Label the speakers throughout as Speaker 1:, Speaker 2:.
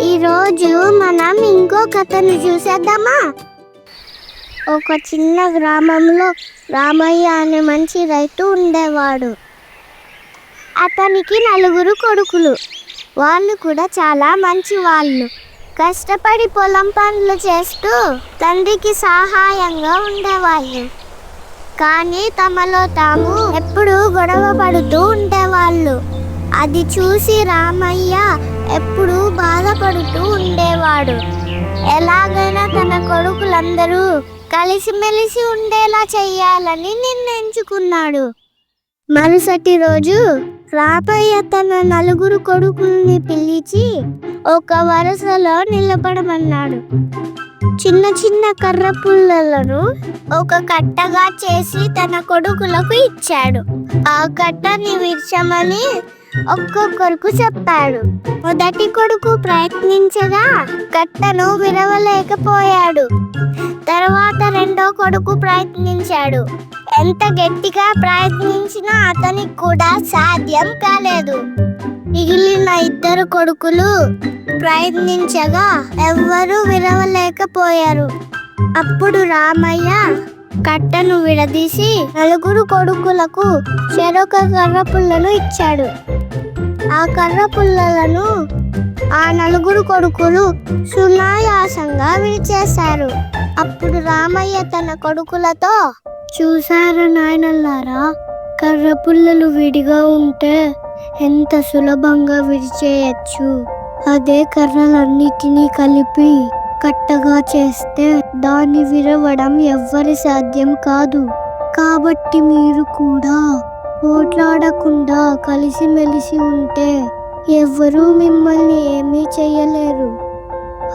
Speaker 1: ఈరోజు మనం ఇంకో కథను చూసేద్దామా? ఒక చిన్న గ్రామంలో రామయ్య అనే మంచి రైతు ఉండేవాడు. అతనికి నలుగురు కొడుకులు. వాళ్ళు కూడా చాలా మంచి వాళ్ళు కష్టపడి పొలం పనులు చేస్తూ తండ్రికి సహాయంగా ఉండేవాళ్ళు. కానీ తమలో తాము ఎప్పుడూ గొడవ పడుతూ ఉండేవాళ్ళు. అది చూసి రామయ్య ఎప్పుడూ బాధపడుతూ ఉండేవాడు. ఎలాగైనా తన కొడుకులందరూ కలిసిమెలిసి ఉండేలా చెయ్యాలని నిర్ణయించుకున్నాడు. మరుసటి రోజు రామయ్య తన నలుగురు కొడుకుల్ని పిలిచి ఒక వరుసలో నిలబడమన్నాడు. చిన్న చిన్న కర్ర పుల్లలను ఒక కట్టగా చేసి తన కొడుకులకు ఇచ్చాడు. ఆ కట్టని విర్చమని ఒక్కొక్కరికి చెప్పాడు మొదటి కొడుకు ప్రయత్నించగా కట్టను విరవలేకపోయాడు. తర్వాత రెండో కొడుకు ప్రయత్నించాడు. ఎంత గట్టిగా ప్రయత్నించినా అతనికి కూడా సాధ్యం కాలేదు. మిగిలిన ఇద్దరు కొడుకులు ప్రయత్నించగా ఎవ్వరూ విరవలేకపోయారు. అప్పుడు రామయ్య కట్టను విడదీసి నలుగురు కొడుకులకు చెరొక కర్ర పుల్లను ఇచ్చాడు. ఆ కర్ర పుల్లలను ఆ నలుగురు కొడుకులు సునాయాసంగా విడిచేశారు. అప్పుడు రామయ్య తన కొడుకులతో చూసారా నాయనల్లారా కర్ర పుల్లలు విడిగా ఉంటే ఎంత సులభంగా విడిచేయచ్చు. అదే కర్రలన్నిటినీ కలిపి కట్టగా చేస్తే దాన్ని విరవడం ఎవ్వరి సాధ్యం కాదు. కాబట్టి మీరు కూడా పోట్లాడకుండా కలిసిమెలిసి ఉంటే ఎవ్వరూ మిమ్మల్ని ఏమీ చేయలేరు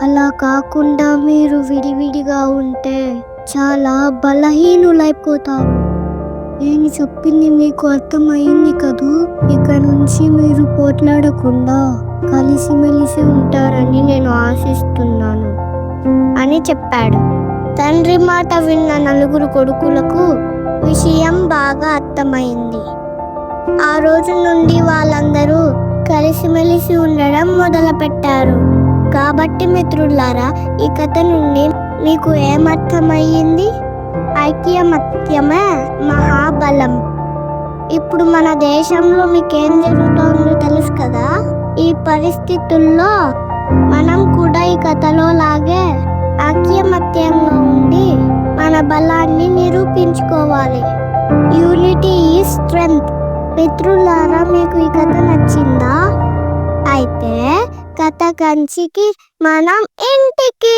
Speaker 1: అలా కాకుండా మీరు విడివిడిగా ఉంటే చాలా బలహీనులైపోతారు. నేను చెప్పింది మీకు అర్థమైంది కదూ? ఇక నుంచి మీరు పోట్లాడకుండా కలిసిమెలిసి ఉంటారని నేను ఆశిస్తున్నాను అని చెప్పాడు. తండ్రి మాట విన్న నలుగురు కొడుకులకు విషయం బాగా అర్థమైంది. ఆ రోజు నుండి వాళ్ళందరూ కలిసిమెలిసి ఉండడం మొదలుపెట్టారు. కాబట్టి మిత్రులారా ఈ కథ నుండి మీకు ఏమర్థమయ్యింది? ఐక్యమత్యమే మహాబలం. ఇప్పుడు మన దేశంలో మీకేం జరుగుతుందో తెలుసు కదా? ఈ పరిస్థితుల్లో మనం కూడా ఈ కథలో లాగే ఐక్యమత్యంలో మన బలాన్ని నిరూపించుకోవాలి. యూనిటీ ఈ స్ట్రెంగ్త్ మిత్రులారా మీకు ఈ కథ నచ్చిందా? అయితే కథ కంచికి మనం ఇంటికి.